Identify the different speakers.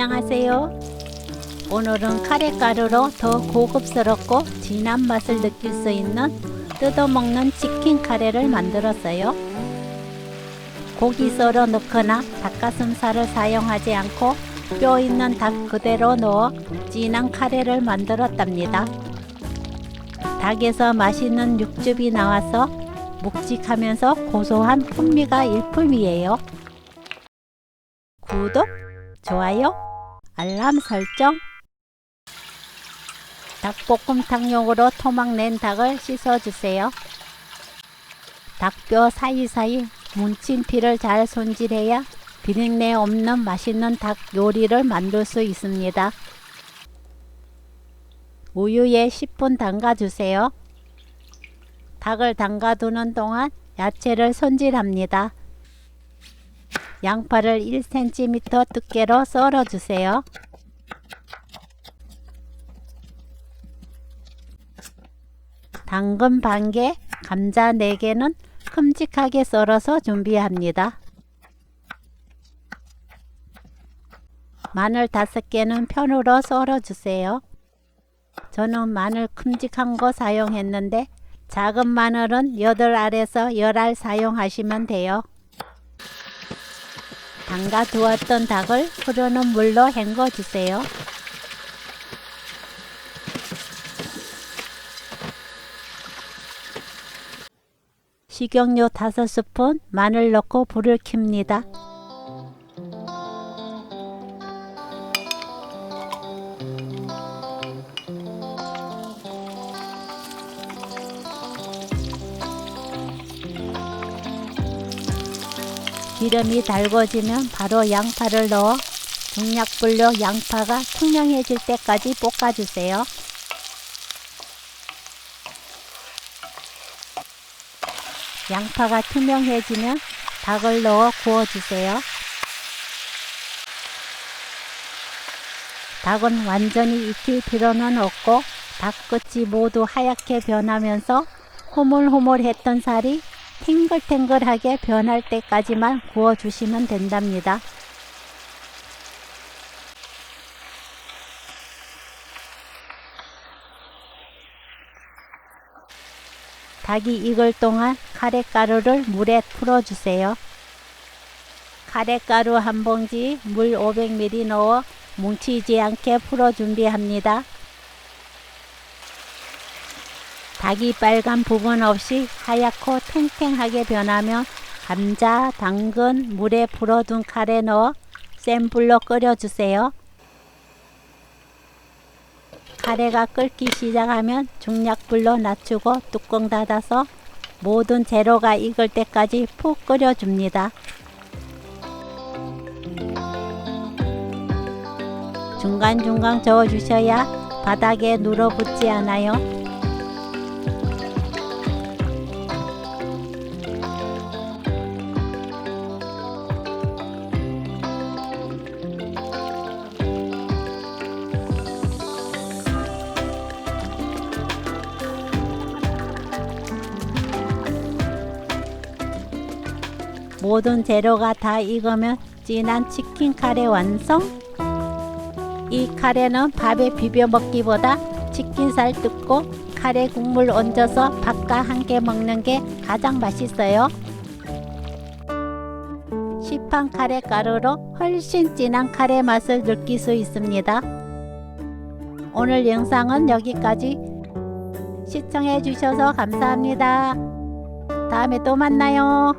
Speaker 1: 안녕하세요. 오늘은 카레가루로 더 고급스럽고 진한 맛을 느낄 수 있는 뜯어먹는 치킨 카레를 만들었어요. 고기 썰어 넣거나 닭가슴살을 사용하지 않고 뼈 있는 닭 그대로 넣어 진한 카레를 만들었답니다. 닭에서 맛있는 육즙이 나와서 묵직하면서 고소한 풍미가 일품이에요. 구독, 좋아요, 알람 설정. 닭볶음탕용으로 토막 낸 닭을 씻어주세요. 닭뼈 사이사이 뭉친 피를 잘 손질해야 비린내 없는 맛있는 닭 요리를 만들 수 있습니다. 우유에 10분 담가주세요. 닭을 담가두는 동안 야채를 손질합니다. 양파를 1cm 두께로 썰어주세요. 당근 반 개, 감자 4개는 큼직하게 썰어서 준비합니다. 마늘 5개는 편으로 썰어주세요. 저는 마늘 큼직한 거 사용했는데 작은 마늘은 8알에서 10알 사용하시면 돼요. 담가 두었던 닭을 흐르는 물로 헹궈 주세요. 식용유 5스푼 마늘 넣고 불을 켭니다. 기름이 달궈지면 바로 양파를 넣어 중약불로 양파가 투명해질 때까지 볶아주세요. 양파가 투명해지면 닭을 넣어 구워주세요. 닭은 완전히 익힐 필요는 없고 닭 끝이 모두 하얗게 변하면서 호물호물했던 살이 탱글탱글하게 변할 때까지만 구워주시면 된답니다. 닭이 익을 동안 카레가루를 물에 풀어주세요. 카레가루 한 봉지 물 500ml 넣어 뭉치지 않게 풀어 준비합니다. 닭이 빨간 부분 없이 하얗고 탱탱하게 변하면 감자, 당근, 물에 불어둔 카레 넣어 센 불로 끓여주세요. 카레가 끓기 시작하면 중약불로 낮추고 뚜껑 닫아서 모든 재료가 익을 때까지 푹 끓여줍니다. 중간중간 저어주셔야 바닥에 눌어붙지 않아요. 모든 재료가 다 익으면 진한 치킨 카레 완성. 이 카레는 밥에 비벼 먹기보다 치킨살 뜯고 카레 국물 얹어서 밥과 함께 먹는 게 가장 맛있어요. 시판 카레 가루로 훨씬 진한 카레 맛을 느낄 수 있습니다. 오늘 영상은 여기까지 시청해 주셔서 감사합니다. 다음에 또 만나요.